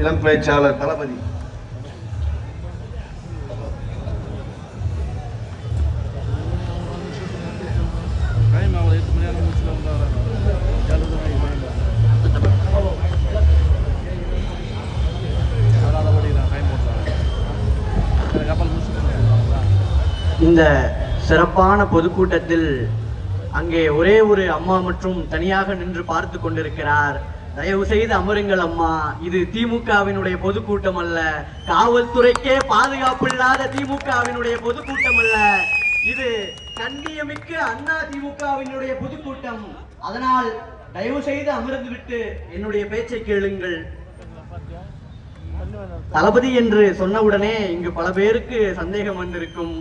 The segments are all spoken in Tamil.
இளம் பேச்சாளர் தளபதி. இந்த சிறப்பான பொதுக்கூட்டத்தில் அங்கே ஒரே ஒரு அம்மா மற்றும் தனியாக நின்று பார்த்து கொண்டிருக்கிறார் தயவு செய்து அமருங்கள் அம்மா. இது திமுகவினுடைய பொதுக்கூட்டம் அல்ல காவல்துறைக்கே பாதுகாப்பு இல்லாத திமுகவினுடைய பொதுக்கூட்டம் அல்ல இது கண்ணியமிக்க அண்ணா திமுகவினுடைய பொதுக்கூட்டம். அதனால் தயவு செய்து அமர்ந்து விட்டு என்னுடைய பேச்சை கேளுங்கள். தளபதி என்று சொன்னவுடனே இங்கு பல பேருக்கு சந்தேகம் வந்திருக்கும்.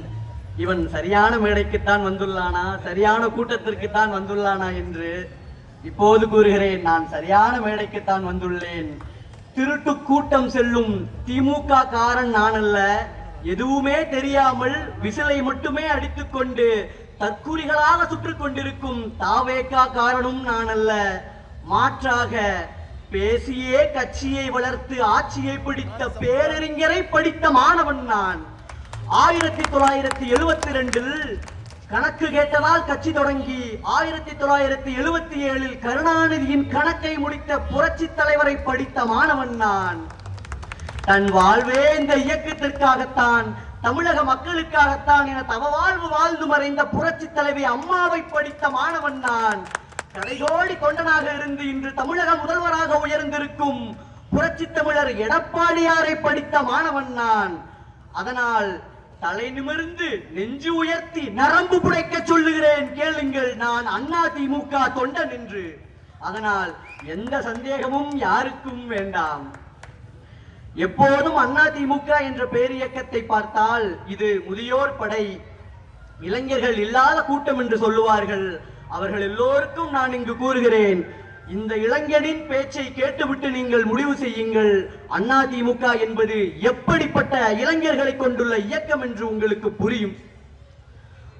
இவன் சரியான மேடைக்குத்தான் வந்துள்ளானா? சரியான கூட்டத்திற்குத்தான் வந்துள்ளானா என்று இப்போது கூறுகிறேன் நான் சரியான மேடைக்குத்தான் வந்துள்ளேன். திருட்டு கூட்டம் செல்லும் திமுக காரன் நான் அல்ல. எதுவுமே தெரியாமல் விசிலை மட்டுமே அடித்துக்கொண்டு தற்குறிகளாக சுற்றுக் கொண்டிருக்கும் தாவேக்கா காரணம் நான் அல்ல. மாற்றாக பேசியே கட்சியை வளர்த்து ஆட்சியை பிடித்த பேரறிஞரை படித்த மாணவன் நான். ஆயிரத்தி தொள்ளாயிரத்தி எழுபத்தி ரெண்டில் கணக்கு கேட்டதால் கட்சி தொடங்கி ஆயிரத்தி தொள்ளாயிரத்தி எழுபத்தி ஏழில் கருணாநிதியின் கணக்கை முடித்த புரட்சி தலைவரை படித்த மாணவன் நான். தன் வாழ்வே இந்த இயக்கத்திற்காகத்தான் தமிழக மக்களுக்காகத்தான் என தவ வாழ்வு வாழ்ந்து மறைந்த புரட்சி தலைவி அம்மாவை படித்த மாணவன் நான். கடைகோடி தொண்டனாக இருந்து இன்று தமிழக முதல்வராக உயர்ந்திருக்கும் புரட்சி தமிழர் எடப்பாடியாரை படித்த மாணவன் நான். அதனால் தலை நிமிர்ந்து நெஞ்சு உயர்த்தி நரம்பு புடைக்க சொல்லுகிறேன் கேளுங்கள் நான் அண்ணா திமுக தொண்டன் என்று அதனால் எந்த சந்தேகமும் யாருக்கும் வேண்டாம். எப்போதும் அண்ணா திமுக என்ற பேரியக்கத்தை பார்த்தால் இது முதியோர் படை. இளைஞர்கள் இல்லாத கூட்டம் என்று சொல்லுவார்கள். அவர்கள் எல்லோருக்கும் நான் இங்கு கூறுகிறேன். இந்த இளைஞனின் பேச்சை கேட்டுவிட்டு நீங்கள் முடிவு செய்யுங்கள். அண்ணா திமுக என்பது எப்படிப்பட்ட இளைஞர்களை கொண்டுள்ள இயக்கம் என்று உங்களுக்கு புரியும்.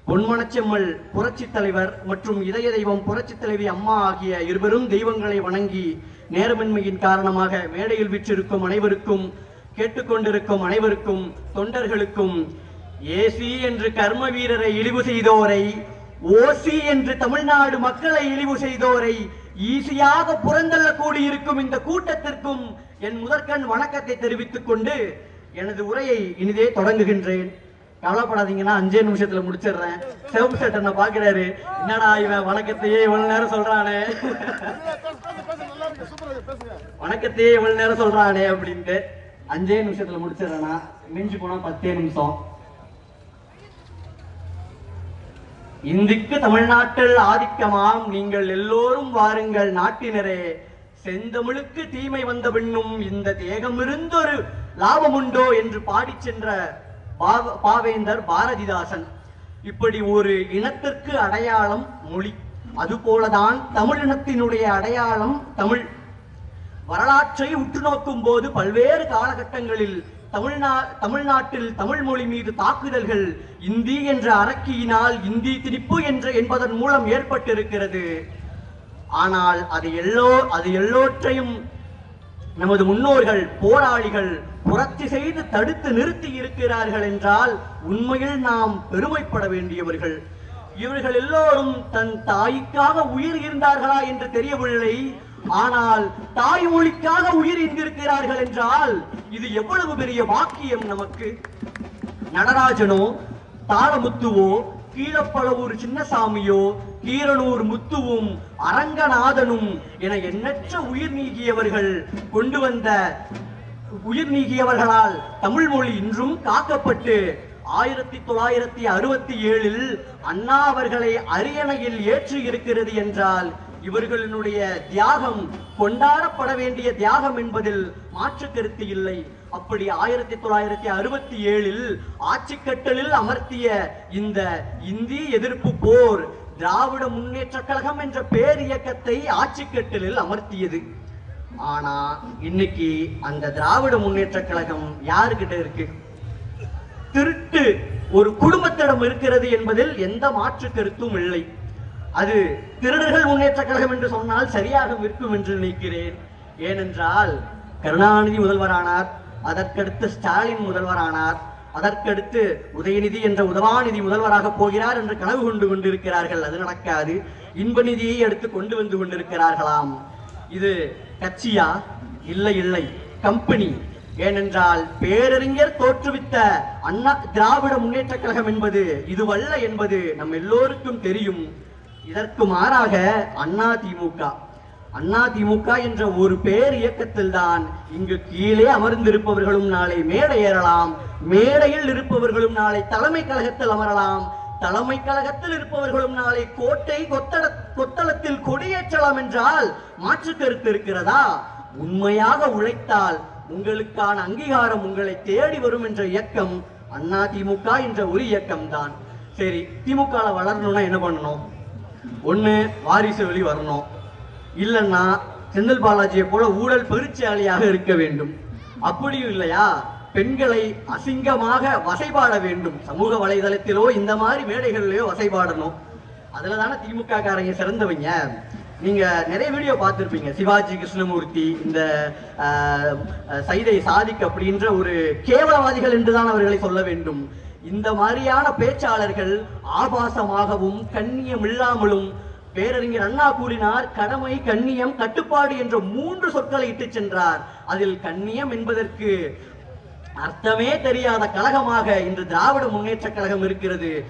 பொன்மனச்செம்மல் புரட்சி தலைவர் மற்றும் இதய தெய்வம் புரட்சி தலைவி அம்மா ஆகிய இருவரும் தெய்வங்களை வணங்கி நேரமின்மையின் காரணமாக மேடையில் விற்றிருக்கும் அனைவருக்கும் கேட்டுக்கொண்டிருக்கும் அனைவருக்கும் தொண்டர்களுக்கும் ஏசி என்று கர்ம வீரரை இழிவு செய்தோரை ஓசி என்று தமிழ்நாடு மக்களை இழிவு செய்தோரை ஈஸியாக புறந்தள்ள கூடியிருக்கும் இந்த கூட்டத்திற்கும் என் முதற்கண் வணக்கத்தை தெரிவித்துக் கொண்டு எனது உரையை இனிதே தொடங்குகின்றேன். கவலைப்படாதீங்கன்னா அஞ்சே நிமிஷத்துல முடிச்சிடுறேன். செவப்பு சட்டை நான் பாக்குறாரு என்னடா இவன் வணக்கத்தையே இவ்வளவு நேரம் சொல்றானே? வணக்கத்தையே இவ்வளவு நேரம் சொல்றானே அப்படின்ட்டு அஞ்சே நிமிஷத்துல முடிச்சிடுறேனா மிஞ்சி போனா பத்தே நிமிஷம். இந்திக்கு தமிழ்நாட்டில் ஆதிக்கமாம். நீங்கள் எல்லோரும் வாருங்கள் நாட்டினரே. செந்தமிழுக்கு தீமை வந்த பின்னும் இந்த தேகமிருந்தொரு லாபம் உண்டோ என்று பாடிச் சென்ற பாவ- பாவேந்தர் பாரதிதாசன். இப்படி ஒரு இனத்திற்கு அடையாளம் மொழி. அதுபோலதான் தமிழினத்தினுடைய அடையாளம் தமிழ். வரலாற்றை உற்று நோக்கும் போது பல்வேறு காலகட்டங்களில் தமிழ்நா தமிழ்நாட்டில் தமிழ் மொழி மீது தாக்குதல்கள் இந்தி என்ற அரக்கியினால் இந்தி திணிப்பு என்ற என்பதன் மூலம் ஏற்பட்டிருக்கிறது. ஆனால் அது எல்லோ அது எல்லோற்றையும் நமது முன்னோர்கள் போராளிகள் புரட்சி செய்து தடுத்து நிறுத்தி இருக்கிறார்கள் என்றால் உண்மையில் நாம் பெருமைப்பட வேண்டியவர்கள். இவர்கள் எல்லோரும் தன் தாய்க்காக உயிர் இருந்தார்களா என்று தெரியவில்லை. ஆனால் தாய்மொழிக்காக உயிர் இருந்திருக்கிறார்கள் என்றால் இது எவ்வளவு பெரிய வாக்கியம் நமக்கு? நடராஜனோ தாளமுத்துவோ கீழப்பழவூர் சின்னசாமியோ கீரனூர் முத்துவும் அரங்கநாதனும் என எண்ணற்ற உயிர் நீக்கியவர்கள் கொண்டு வந்த உயிர் நீக்கியவர்களால் தமிழ் மொழி இன்றும் காக்கப்பட்டு ஆயிரத்தி தொள்ளாயிரத்தி அறுபத்தி ஏழில் அண்ணா அவர்களை அரியணையில் ஏற்றி இருக்கிறது என்றால் இவர்களினுடைய தியாகம் கொண்டாடப்பட வேண்டிய தியாகம் என்பதில் மாற்று கருத்து இல்லை. அப்படி ஆயிரத்தி தொள்ளாயிரத்தி அறுபத்தி ஏழில் ஆட்சிக்கட்டலில் அமர்த்திய இந்த இந்தி எதிர்ப்பு போர் திராவிட முன்னேற்ற கழகம் என்ற பேர் இயக்கத்தை ஆட்சிக்கட்டலில் அமர்த்தியது. ஆனா இன்னைக்கு அந்த திராவிட முன்னேற்ற கழகம் யாருக்கிட்ட இருக்கு? திருட்டு ஒரு குடும்பத்திடம் இருக்கிறது என்பதில் எந்த மாற்று கருத்தும் இல்லை. அது திருடர்கள் முன்னேற்ற கழகம் என்று சொன்னால் சரியாக இருக்கும் என்று நினைக்கிறேன். ஏனென்றால் கருணாநிதி முதல்வரானார் அதற்கடுத்து ஸ்டாலின் முதல்வரானார் அதற்கடுத்து உதயநிதி என்ற உதவாநிதி முதல்வராக போகிறார் என்று கனவு கொண்டு கொண்டிருக்கிறார்கள். அது நடக்காது. இன்ப நிதியை எடுத்து கொண்டு வந்து கொண்டிருக்கிறார்களாம். இது கட்சியா? இல்லை இல்லை. கம்பெனி. ஏனென்றால் பேரறிஞர் தோற்றுவித்த அண்ணா திராவிட முன்னேற்ற கழகம் என்பது இதுவல்ல என்பது நம் எல்லோருக்கும் தெரியும். இதற்கு மாறாக அண்ணா திமுக. அண்ணா திமுக என்ற ஒரு பேர் இயக்கத்தில் தான் இங்கு கீழே அமர்ந்திருப்பவர்களும் நாளை மேடை ஏறலாம். மேடையில் இருப்பவர்களும் நாளை தலைமை கழகத்தில் அமரலாம். தலைமை கழகத்தில் இருப்பவர்களும் நாளை கோட்டை கொத்தள கொத்தளத்தில் கொடியேற்றலாம் என்றால் மாற்று கருத்து இருக்கிறதா? உண்மையாக உழைத்தால் உங்களுக்கான அங்கீகாரம் உங்களை தேடி வரும் என்ற இயக்கம் அண்ணா திமுக என்ற ஒரு இயக்கம் தான் சரி திமுக வளரணும்னா என்ன பண்ணணும்? ஒன்று வாரிசு வெளி வரணும். இல்லைன்னா செந்தில் பாலாஜியை போல ஊழல் பெருச்சாலியாக இருக்க வேண்டும். அப்படியும் இல்லையா? பெண்களை அசிங்கமாக வசைபாட வேண்டும். சமூக வலைதளத்திலோ இந்த மாதிரி மேடைகள்லயோ வசைபாடணும். அதுல தானே திமுக காரங்க சிறந்தவங்க. நீங்க நிறைய வீடியோ பார்த்துருப்பீங்க. சிவாஜி கிருஷ்ணமூர்த்தி இந்த ஆஹ், சைதை சாதிக் அப்படின்ற ஒரு கேவலவாதிகள் என்றுதான் அவர்களை சொல்ல வேண்டும். இந்த மாதிரியான பேச்சாளர்கள் ஆபாசமாகவும் கண்ணியம் இல்லாமலும் பேரறிஞர் அண்ணா கூறினார் கடமை கண்ணியம் கட்டுப்பாடு என்ற மூன்று சொற்களை இட்டுச் சென்றார். அதில் கண்ணியம் என்பதற்கு அர்த்தமே தெரியாத கழகமாக இன்று திராவிட முன்னேற்ற கழகம் இருக்கிறது.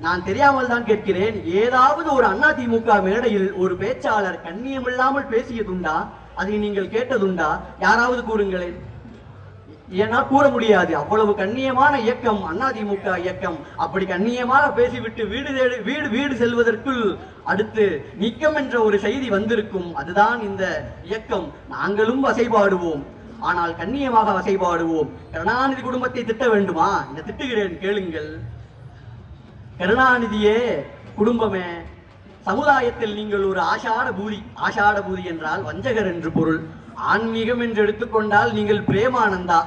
நான் தெரியாமல் தான் கேட்கிறேன். ஏதாவது ஒரு அண்ணா திமுக மேடையில் ஒரு பேச்சாளர் கண்ணியம் இல்லாமல் பேசியதுண்டா? அதை நீங்கள் கேட்டதுண்டா? யாராவது கூறுங்களேன். ஏன்னா கூற முடியாது. அவ்வளவு கண்ணியமான இயக்கம் அதிமுக இயக்கம். அப்படி கண்ணியமாக பேசிவிட்டு வீடு தேடி வீடு வீடு செல்வதற்குள் அடுத்து நீக்கம் என்ற ஒரு செய்தி வந்திருக்கும். அதுதான் இந்த இயக்கம். நாங்களும் வசைபாடுவோம். ஆனால் கண்ணியமாக வசைபாடுவோம். கருணாநிதி குடும்பத்தை திட்ட வேண்டுமா? இந்த திட்டுகிறேன் கேளுங்கள். கருணாநிதியே குடும்பமே சமுதாயத்தில் நீங்கள் ஒரு ஆஷாட பூதி ஆஷாட பூதி என்றால் வஞ்சகர் என்று பொருள். ஆன்மீகம் என்று எடுத்துக்கொண்டால் நீங்கள் பிரேமானந்தா.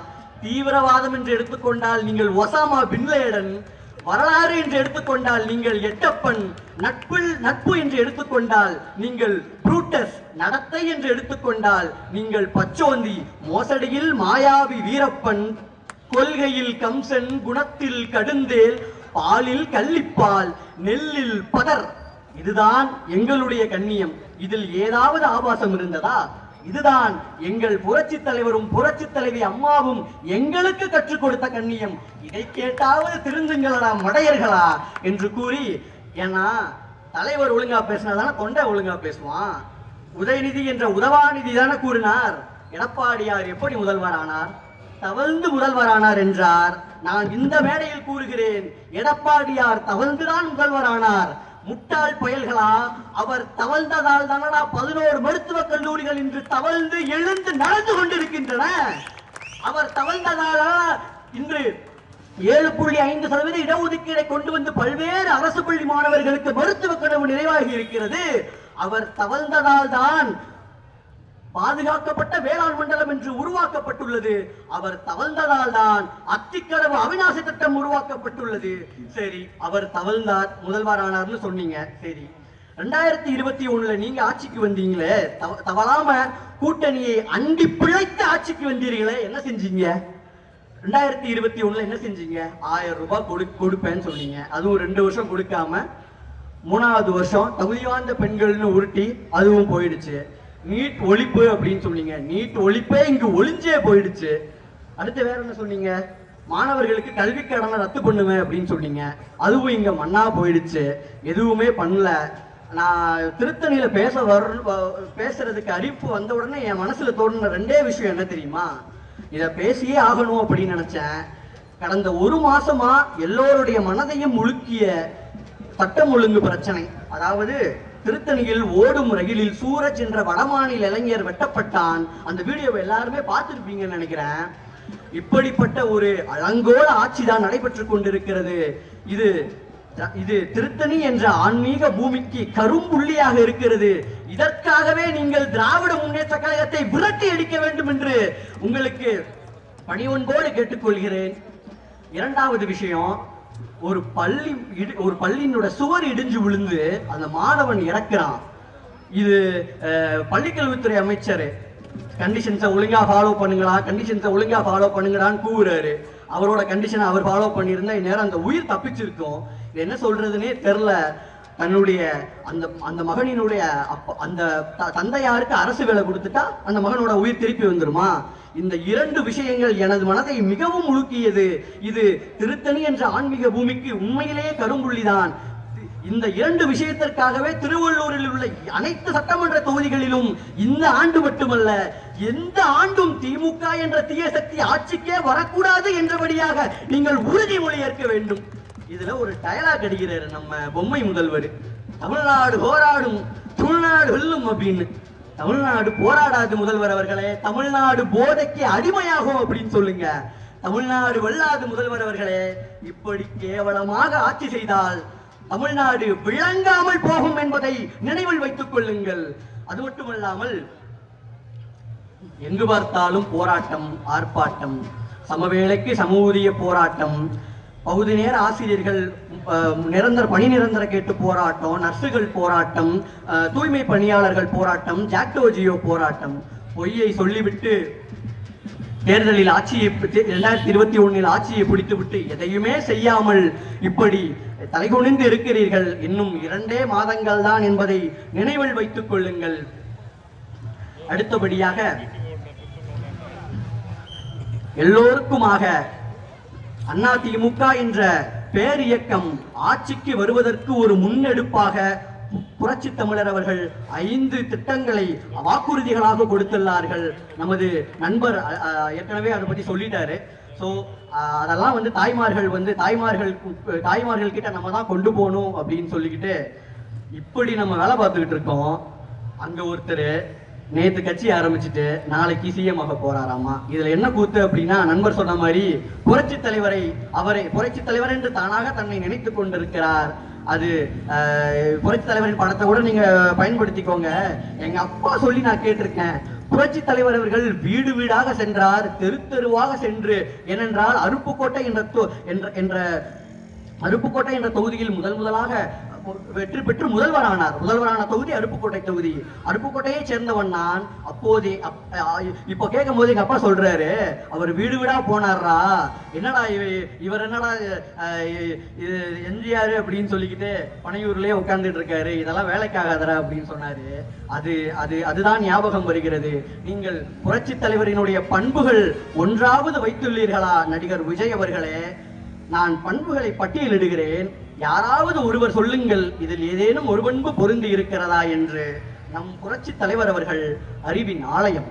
தீவிரவாதம் என்று எடுத்துக்கொண்டால் நீங்கள் ஒசாமா பின்லேடன் வரலாறு என்று எடுத்துக்கொண்டால் நீங்கள் எட்டப்பன் நட்பு நட்பு என்று எடுத்துக்கொண்டால் நீங்கள் புரூட்டஸ் நடத்தை என்று எடுத்துக்கொண்டால் நீங்கள் பச்சோந்தி மோசடியில் மாயாவி வீரப்பன் கொள்கையில் கம்சன் குணத்தில் கடுந்தேல் பாலில் கள்ளிப்பால் நெல்லில் பதர். இதுதான் எங்களுடைய கண்ணியம். இதில் ஏதாவது ஆபாசம் இருந்ததா? இதுதான் எங்கள் புரட்சி தலைவரும் புரட்சி தலைவி அம்மாவும் எங்களுக்கு கற்றுக் கொடுத்த கண்ணியம். இதை கேட்டாவது திருந்துங்களடா மடையர்களா என்று கூறி ஏன்னா தலைவர் ஒழுங்கா பேசினாதான தொண்டை ஒழுங்கா பேசுவான். உதயநிதி என்ற உதவாநிதி தானே கூறினார். எடப்பாடியார் எப்படி முதல்வர் ஆனார் தவழ்ந்து முதல்வரானார் என்றார். நான் இந்த மேடையில் கூறுகிறேன். எடப்பாடியார் தவழ்ந்துதான் முதல்வரானார். முட்டாள் புயல்களா? அவர் தவழ்ந்ததால் தானடா பதினோரு மருத்துவ கல்லூரிகள் இன்று தவழ்ந்து எழுந்து நடந்து கொண்டிருக்கின்றன. அவர் தவழ்ந்ததால இன்று ஏழு புள்ளி ஐந்து சதவீத இடஒதுக்கீடை கொண்டு வந்து பல்வேறு அரசு பள்ளி மாணவர்களுக்கு மருத்துவ கனவு நிறைவாகி இருக்கிறது. அவர் தவழ்ந்ததால் தான் பாதுகாக்கப்பட்ட வேளாண் மண்டலம் என்று உருவாக்கப்பட்டுள்ளது. அவர் தவழ்ந்ததால் தான் அத்திக்கடவு அவிநாசி திட்டம் உருவாக்கப்பட்டுள்ளது. சரி அவர் தவழ்ந்தார் முதல்வரானார்னு சொன்னீங்க. சரி ரெண்டாயிரத்தி இருபத்தி ஒண்ணுல நீங்க ஆட்சிக்கு வந்தீங்களே. தவ- தவறாம கூட்டணியை அண்டி பிழைத்து ஆட்சிக்கு வந்தீர்களே. என்ன செஞ்சீங்க? ரெண்டாயிரத்தி இருபத்தி ஒண்ணுல என்ன செஞ்சீங்க? ஆயிரம் ரூபாய் கொடு கொடுப்பேன்னு சொன்னீங்க. அதுவும் ரெண்டு வருஷம் கொடுக்காம மூணாவது வருஷம் தகுதி வாய்ந்த பெண்கள்னு உருட்டி அதுவும் போயிடுச்சு. நீட் ஒழிப்பு அப்படின்னு சொன்னீங்க. நீட் ஒழிப்பே இங்கு ஒளிஞ்சே போயிடுச்சு. அடுத்து வேற என்ன சொன்னீங்க? மாணவர்களுக்கு கல்வி கடனை ரத்து பண்ணுவேன் அப்படின்னு சொன்னீங்க. அதுவும் இங்க மண்ணா போயிடுச்சு. எதுவுமே பண்ணல. நான் திருத்தணியில பேச வர பேசுறதுக்கு அறிவிப்பு வந்த உடனே என் மனசுல தோணுன ரெண்டே விஷயம் என்ன தெரியுமா? இத பேசியே ஆகணும் அப்படின்னு நினைச்சேன். கடந்த ஒரு மாசமா எல்லோருடைய மனதையும் முழுக்கிய சட்டம் ஒழுங்கு பிரச்சனை. அதாவது திருத்தணியில் ஓடும் ரயிலில் சூரஜ் என்ற வடமாநில இளைஞர் வெட்டப்பட்டான். அந்த வீடியோவை எல்லாருமே பார்த்துருப்பீங்கன்னு நினைக்கிறேன். இப்படிப்பட்ட ஒரு அலங்கோல ஆட்சி தான் நடைபெற்றுக் கொண்டிருக்கிறது. இது இது திருத்தணி என்ற ஆன்மீக பூமிக்கு கரும்புள்ளியாக இருக்கிறது. இதற்காகவே நீங்கள் திராவிட முன்னேற்ற கழகத்தை விரட்டி அடிக்க வேண்டும் என்று உங்களுக்கு பணிவன்போடு கேட்டுக்கொள்கிறேன். இரண்டாவது விஷயம் ஒரு பள்ளி இடி- ஒரு பள்ளியினோட சுவர் இடிஞ்சு விழுந்து அந்த மாணவன் இறக்குறான். இது அஹ், பள்ளிக்கல்வித்துறை அமைச்சர். கண்டிஷன்ஸை ஒழுங்கா ஃபாலோ பண்ணுங்களா? கண்டிஷன்ஸை ஒழுங்கா ஃபாலோ பண்ணுங்கடான்னு கூவுறாரு. அவரோட கண்டிஷனை அவர் ஃபாலோ பண்ணியிருந்தா இந்நேரம் அந்த உயிர் தப்பிச்சிருக்கும். இது என்ன சொல்றதுன்னே தெரில. தன்னுடைய அந்த அந்த மகனினுடைய அப்ப அந்த த- தந்தையாருக்கு அரசு வேலை கொடுத்துட்டா அந்த மகனோட உயிர் திருப்பி வந்துருமா? இந்த இரண்டு விஷயங்கள் எனது மனதை மிகவும் உழுக்கியது இது திருத்தணி என்ற ஆன்மீக பூமிக்கு உண்மையிலேயே கரும்புள்ளிதான் இந்த இரண்டு விஷயத்திற்காகவே திருவள்ளூரில் உள்ள அனைத்து சட்டமன்ற தொகுதிகளிலும் இந்த ஆண்டு மட்டுமல்ல எந்த ஆண்டும் திமுக என்ற தீய சக்தி ஆட்சிக்கே வரக்கூடாது என்றபடியாக நீங்கள் உறுதிமொழி ஏற்க வேண்டும். இதுல ஒரு டயலாக் அடிக்கிறாரு நம்ம பொம்மை முதல்வர். தமிழ்நாடு போராடும் தமிழ்நாடு வெல்லும் அப்படின்னு. தமிழ்நாடு போராடாது முதல்வர் அவர்களே தமிழ்நாடு போதைக்கு அடிமையாகும் அப்படின்னு சொல்லுங்க. தமிழ்நாடு வெல்லாது முதல்வர் அவர்களே இப்படி கேவலமாக ஆட்சி செய்தால் தமிழ்நாடு விளங்காமல் போகும் என்பதை நினைவில் வைத்துக் கொள்ளுங்கள். அது மட்டுமல்லாமல் எங்கு பார்த்தாலும் போராட்டம் ஆர்ப்பாட்டம் சமவேளைக்கு சமூதிய போராட்டம் பகுதி நேர ஆசிரியர்கள் நிரந்தர பணி நிரந்தர கேட்டு போராட்டம் நர்சுகள் போராட்டம் தூய்மை பணியாளர்கள் போராட்டம் ஜாக்டோஜியோ போராட்டம். பொய்யை சொல்லிவிட்டு தேர்தலில் ஆட்சியை இரண்டாயிரத்தி இருபத்தி ஒன்னில் ஆட்சியை பிடித்துவிட்டு எதையுமே செய்யாமல் இப்படி தலைகுனிந்து இருக்கிறீர்கள். இன்னும் இரண்டே மாதங்கள் தான் என்பதை நினைவில் வைத்துக் கொள்ளுங்கள். அடுத்தபடியாக எல்லோருக்குமாக அண்ணா திமுக என்ற பேரியக்கம் ஆட்சிக்கு வருவதற்கு ஒரு முன்னெடுப்பாக புரட்சி தமிழர் அவர்கள் ஐந்து திட்டங்களை வாக்குறுதிகளாக கொடுத்துள்ளார்கள். நமது நண்பர் ஏற்கனவே அதை பத்தி சொல்லிட்டாரு. ஸோ அதெல்லாம் வந்து தாய்மார்கள் வந்து தாய்மார்கள் தாய்மார்கள் கிட்ட நம்ம தான் கொண்டு போகணும் அப்படின்னு சொல்லிக்கிட்டு இப்படி நம்ம வேலை பார்த்துக்கிட்டு இருக்கோம். அங்க ஒருத்தர் நேத்து கட்சி ஆரம்பிச்சுட்டு நாளைக்கு சிஎம் ஆக போறாராமா? இதுல என்ன கூத்து அப்படின்னா நண்பர் சொன்ன மாதிரி புரட்சி தலைவரை அவரை புரட்சி தலைவர் என்று தானாக தன்னை நினைத்துக் கொண்டிருக்கிறார். அது புரட்சி தலைவரின் படத்தை கூட நீங்க பயன்படுத்திக்கோங்க. எங்க அப்பா சொல்லி நான் கேட்டிருக்கேன். புரட்சி தலைவர் அவர்கள் வீடு வீடாக சென்றார் தெரு தெருவாக சென்று ஏனென்றால் அருப்புக்கோட்டை என்ற தொ- என்ற என்ற அருப்புக்கோட்டை என்ற தொகுதியில் முதல் முதலாக வெற்றி பெற்று முதல்வரானார். முதல்வரான தொகுதி அருப்புக்கோட்டை தொகுதி. அருப்புக்கோட்டையை சேர்ந்தவன் நான். அப்போதே அப்- இப்போ கேட்கும் போது எங்க அப்பா சொல்றாரு அவர் வீடு வீடா போனார்ரா. என்னடா இவ- இவர் என்னடா எம்ஜிஆர் அப்படின்னு சொல்லிக்கிட்டு பனையூர்லயே உட்கார்ந்துட்டு இருக்காரு. இதெல்லாம் வேலைக்காகாதரா அப்படின்னு சொன்னாரு. அது அது அதுதான் ஞாபகம் வருகிறது. நீங்கள் புரட்சி தலைவரினுடைய பண்புகள் ஒன்றாவது வைத்துள்ளீர்களா நடிகர் விஜய் அவர்களே? நான் பண்புகளை பட்டியலிடுகிறேன். யாராவது ஒருவர் சொல்லுங்கள் இதில் ஏதேனும் ஒரு பண்பு பொருந்தி இருக்கிறதா என்று நம் புரட்சி தலைவர் அவர்கள் அறிவின் ஆலயம்.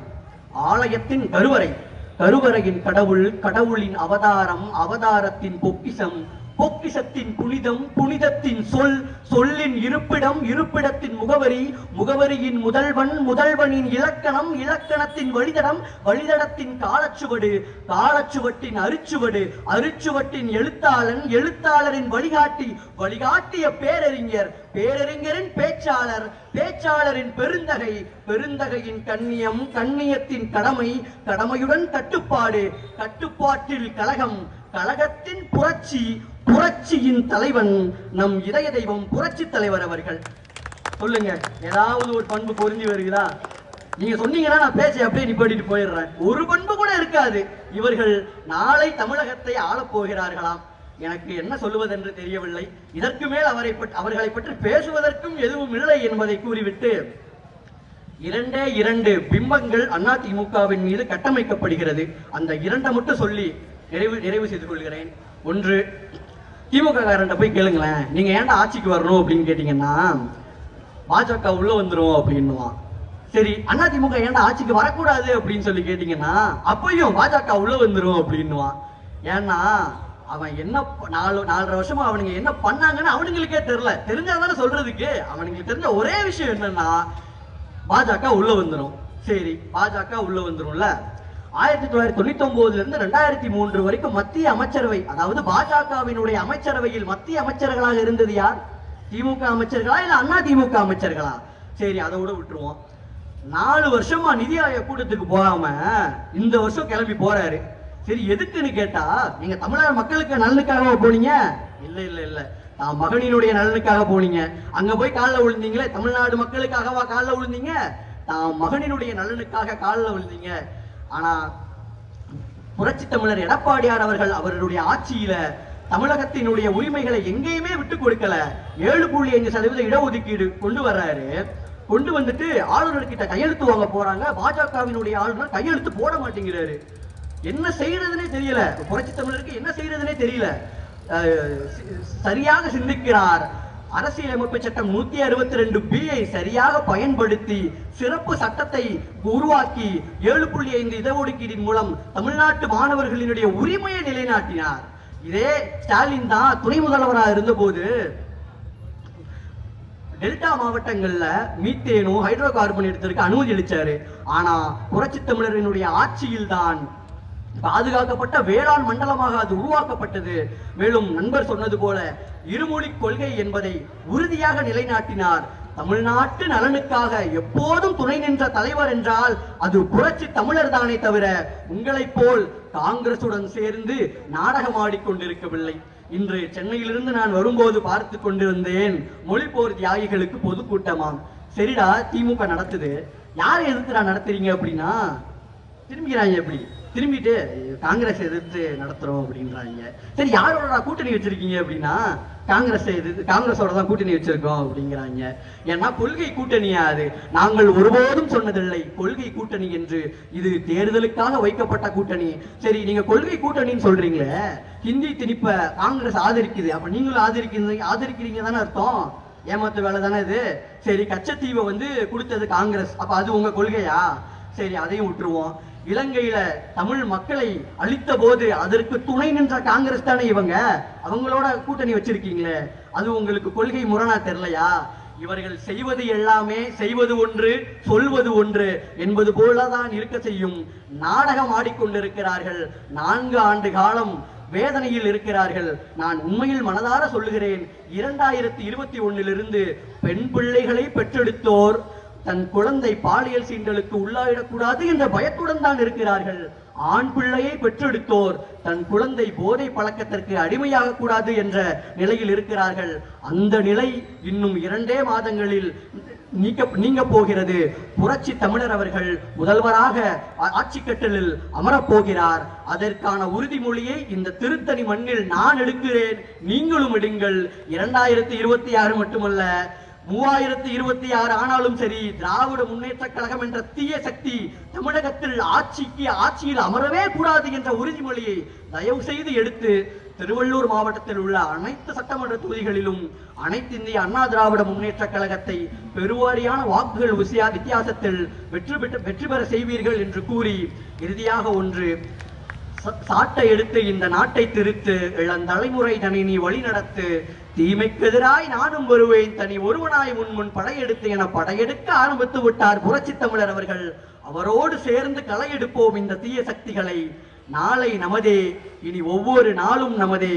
ஆலயத்தின் கருவறை கருவறையின் கடவுள் கடவுளின் அவதாரம் அவதாரத்தின் பொக்கிசம் பொக்கிஷத்தின் புனிதம் புனிதத்தின் சொல் சொல்லின் இருப்பிடம் இருப்பிடத்தின் முகவரி முகவரியின் முதல்வன் முதல்வனின் இலக்கணம் இலக்கணத்தின் வழிதடம் வழிதடத்தின் காலச்சுவடு காலச்சுவட்டின் அரிச்சுவடு அரிச்சுவட்டின் எழுத்தாளன் எழுத்தாளரின் வழிகாட்டி வழிகாட்டிய பேரறிஞர் பேரறிஞரின் பேச்சாளர் பேச்சாளரின் பெருந்தகை பெருந்தகையின் கண்ணியம் கண்ணியத்தின் கடமை கடமையுடன் கட்டுப்பாடு கட்டுப்பாட்டில் கழகம் கழகத்தின் புரட்சி புரட்சியின் தலைவன் நம் இதய தெய்வம் புரட்சி தலைவர் அவர்கள். சொல்லுங்க ஏதாவது ஒரு பண்பு பொருந்தி வருகிறா நீங்க சொன்னீங்கன்னா நான் பேச்சை அப்படியே நிப்பாட்டிட்டு போயிடுறேன். ஒரு பண்பு கூட இருக்காது. இவர்கள் நாளை தமிழகத்தை ஆளப் போகிறார்களாம் எனக்கு என்ன சொல்லுவதென்று தெரியவில்லை. இதற்கு மேல் அவரை அவர்களை பற்றி பேசுவதற்கும் எதுவும் இல்லை என்பதை கூறிவிட்டு இரண்டே இரண்டு பிம்பங்கள் அதிமுகவின் மீது கட்டமைக்கப்படுகிறது. அந்த இரண்டை மட்டும் சொல்லி நிறைவு நிறைவு செய்து கொள்கிறேன். ஒன்று திமுக காரன்ட்ட போய் கேளுங்களேன். நீங்க ஏன்டா ஆட்சிக்கு வரணும் அப்படின்னு கேட்டீங்கன்னா பாஜக உள்ள வந்துடும் அப்படின்னுவான். சரி அண்ணா திமுக ஏன்டா ஆட்சிக்கு வரக்கூடாது அப்படின்னு சொல்லி கேட்டீங்கன்னா அப்பயும் பாஜக உள்ள வந்துடும் அப்படின்னுவான். ஏன்னா அவன் என்ன நாலு நாலரை வருஷமா அவனுங்க என்ன பண்ணாங்கன்னு அவனுங்களுக்கே தெரியல. தெரிஞ்சாதானே சொல்றதுக்கு. அவனுங்களுக்கு தெரிஞ்ச ஒரே விஷயம் என்னன்னா பாஜக உள்ள வந்துடும் சரி பாஜக உள்ள வந்துரும்ல. ஆயிரத்தி தொள்ளாயிரத்தி தொண்ணூத்தி ஒன்பதுல இருந்து ரெண்டாயிரத்தி மூன்று வரைக்கும் மத்திய அமைச்சரவை அதாவது பாஜகவினுடைய அமைச்சரவையில் மத்திய அமைச்சர்களாக இருந்தது யார்? திமுக அமைச்சர்களா இல்ல அண்ணா திமுக அமைச்சர்களா? சரி அதை விட விட்டுருவோம். நாலு வருஷமா நிதி ஆயோக் கூட்டத்துக்கு போகாம இந்த வருஷம் கிளம்பி போறாரு. சரி எதுக்குன்னு கேட்டா நீங்க தமிழக மக்களுக்கு நலனுக்காக போனீங்க? இல்ல இல்ல இல்ல. நான் மகனினுடைய நலனுக்காக போனீங்க. அங்க போய் காலில் விழுந்தீங்களே தமிழ்நாடு மக்களுக்காகவா காலில் விழுந்தீங்க? தான் மகனினுடைய நலனுக்காக காலில் விழுந்தீங்க. ஆனா புரட்சி தமிழர் எடப்பாடியார் அவர்கள் அவருடைய ஆட்சியில தமிழகத்தினுடைய உரிமைகளை எங்கேயுமே விட்டு கொடுக்கல. ஏழு புள்ளி அஞ்சு சதவீத இடஒதுக்கீடு கொண்டு வர்றாரு. கொண்டு வந்துட்டு ஆளுநர் கிட்ட கையெழுத்து வாங்க போறாங்க. பாஜகவினுடைய ஆளுநர் கையெழுத்து போட மாட்டேங்கிறாரு. என்ன செய்யறதுனே தெரியல. புரட்சி தமிழருக்கு என்ன செய்யறதுனே தெரியல. சரியாக சிந்திக்கிறார். அரசியலமைப்பு சட்டம் நூத்தி அறுபத்தி ரெண்டு பிஐ சரியாக பயன்படுத்தி சிறப்பு சட்டத்தை உருவாக்கி ஏழு புள்ளி ஐந்து இடஒதுக்கீடின் மூலம் தமிழ்நாட்டு மாணவர்களினுடைய உரிமையை நிலைநாட்டினார். இதே ஸ்டாலின் தான் துணை முதல்வராக இருந்தபோது டெல்டா மாவட்டங்கள்ல மீத்தேனும் ஹைட்ரோ கார்பன் எடுத்திருக்க அனுமதி அளிச்சாரு. ஆனா புரட்சி தமிழரினுடைய ஆட்சியில் தான் பாதுகாக்கப்பட்ட வேளாண் மண்டலமாக அது உருவாக்கப்பட்டது. மேலும் நண்பர் சொன்னது போல இருமொழி கொள்கை என்பதை உறுதியாக நிலைநாட்டினார். தமிழ்நாட்டு நலனுக்காக எப்போதும் துணை நின்ற தலைவர் என்றால் அது புரட்சி தமிழர் தானே தவிர உங்களைப் போல் காங்கிரசுடன் சேர்ந்து நாடகமாடிக் கொண்டிருக்கவில்லை இன்று சென்னையிலிருந்து நான் வரும்போது பார்த்து கொண்டிருந்தேன். மொழிப்போர் தியாகிகளுக்கு பொதுக்கூட்டமாம் சரிடா திமுக நடத்துது. யாரை எதிர்த்து நான் நடத்துறீங்க அப்படின்னா திரும்பிக்கிறாங்க எப்படி? திரும்பிட்டு காங்கிரஸ் எதிர்த்து நடத்துறோம் அப்படின்றாங்க. சரி யாரோட கூட்டணி வச்சிருக்கீங்க அப்படின்னா காங்கிரஸ் எதிர்த்து காங்கிரஸோட தான் கூட்டணி வச்சிருக்கோம் அப்படிங்கிறாங்க. ஏன்னா கொள்கை கூட்டணியா அது. நாங்கள் ஒருபோதும் சொன்னதில்லை கொள்கை கூட்டணி என்று. இது தேர்தலுக்காக வைக்கப்பட்ட கூட்டணி. சரி நீங்க கொள்கை கூட்டணின்னு சொல்றீங்களே ஹிந்தி திணிப்ப காங்கிரஸ் ஆதரிக்குது. அப்ப நீங்களும் ஆதரிக்கிறீங்க ஆதரிக்கிறீங்க தானே அர்த்தம். ஏமாத்து வேலை தானே இது. சரி கச்சத்தீவை வந்து கொடுத்தது காங்கிரஸ். அப்ப அது உங்க கொள்கையா? சரி அதையும் விட்டுருவோம். இலங்கையில தமிழ் மக்களை அழித்த போது அதற்கு துணை நின்ற காங்கிரஸ் தானே இவங்க? அவங்களோட கூட்டணி வச்சிருக்கீங்களே. அது உங்களுக்கு கொள்கை முரணா தெரியலையா? இவர்கள் செய்வது எல்லாமே செய்வது ஒன்று சொல்வது ஒன்று என்பது போலதான் இருக்க செய்யும். நாடகம் ஆடிக்கொண்டிருக்கிறார்கள். நான்கு ஆண்டு காலம் வேதனையில் இருக்கிறார்கள். நான் உண்மையில் மனதார சொல்லுகிறேன். இரண்டாயிரத்தி இருபத்தி ஒன்னிலிருந்து பெண் பிள்ளைகளை பெற்றெடுத்தோர் தன் குழந்தை பாலியல் சீண்டலுக்கு உள்ளாயிடக்கூடாது என்ற பயத்துடன் தான் இருக்கிறார்கள். ஆண் பிள்ளையை பெற்றெடுத்தோர் தன் குழந்தை போதை பழக்கத்திற்கு அடிமையாக கூடாது என்ற நிலையில் இருக்கிறார்கள். அந்த நிலை இன்னும் இரண்டே மாதங்களில் நீக்க நீங்க போகிறது புரட்சி தமிழர் அவர்கள் முதல்வராக ஆட்சி கட்டலில் அமரப்போகிறார். அதற்கான உறுதிமொழியை இந்த திருத்தணி மண்ணில் நான் எடுக்கிறேன். நீங்களும் எடுங்கள். இரண்டாயிரத்தி இருபத்தி ஆறு மட்டுமல்ல. மூவாயிரத்தி இருபத்தி ஆறு ஆனாலும் சரி திராவிட முன்னேற்ற கழகம் என்ற தீய சக்தி தமிழகத்தில் ஆட்சிக்கு ஆட்சியில் அமரவே கூடாது என்ற உறுதிமொழியை தயவு செய்து எடுத்து திருவள்ளூர் மாவட்டத்தில் உள்ள அனைத்து சட்டமன்ற தொகுதிகளிலும் அனைத்து இந்திய அண்ணா திராவிட முன்னேற்ற கழகத்தை பெருவாரியான வாக்குகள் வித்தியாசத்தில் வெற்றி பெற்று வெற்றி பெற செய்வீர்கள் என்று கூறி இறுதியாக ஒன்று சாட்டை எடுத்து இந்த நாட்டை திருத்து இளந்தலைமுறை தனி நீ வழி நடத்து தீமைக்கெதிராய் நானும் வருவேன் தனி ஒருவனாய் முன் முன் படையெடுத்து என படையெடுக்க ஆரம்பித்து விட்டார் புரட்சி தமிழர் அவர்கள். அவரோடு சேர்ந்து களையெடுப்போம் இந்த தீய சக்திகளை. நாளை நமதே இனி ஒவ்வொரு நாளும் நமதே.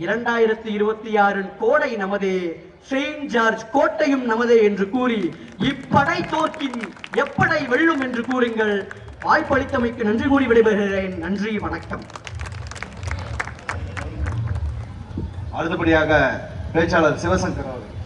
இரண்டாயிரத்தி இருபத்தி ஆறின் கோடை நமதே. செயின்ட் ஜார்ஜ் கோட்டையும் நமதே என்று கூறி இப்படை தோற்கின் எப்படை வெல்லும் என்று கூறுங்கள். வாய்ப்பளித்தமைக்கு நன்றி கூறி விடைபெறுகிறேன். நன்றி வணக்கம். அடுத்தபடியாக பேச்சாளர் சிவசங்கர் அவர்கள்.